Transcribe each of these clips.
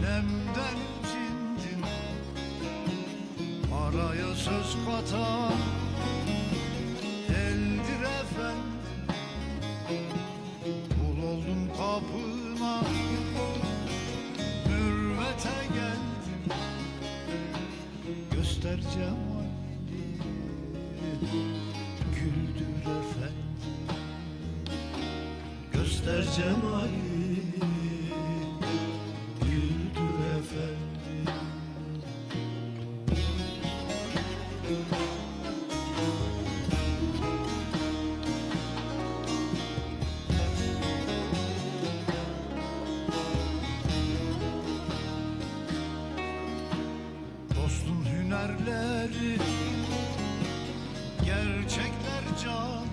Nemden cindim Araya söz katan Eldir efendim. Kul oldum kapına. Mürvete geldim. Göster cemalini. Güldür efendim. Göster cemalini Dostun hünerleri Gerçekler can.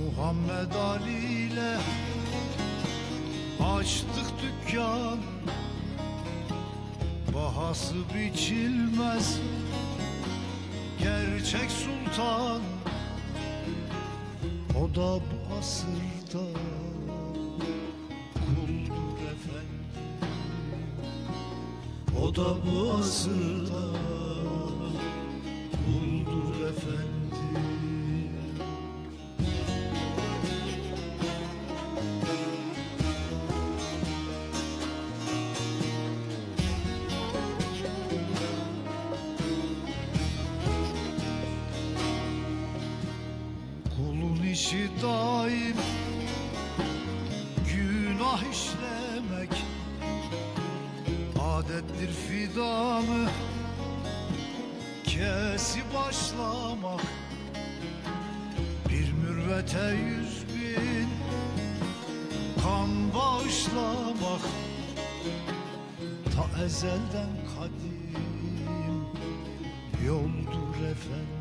Muhammed Ali ile Açtık dükkan. Bahası biçilmez Gerçek sultan. O da bu asırda o da bu asırda kuldur efendi. Kulun işi daim günah işlemek Adettir fidanı kesi başlamak. Bir mürvete yüz bin kan bağışlamak. Ta ezelden kadim yoldur efendim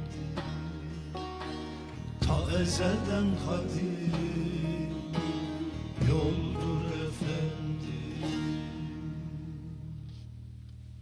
Ta ezelden kadim yol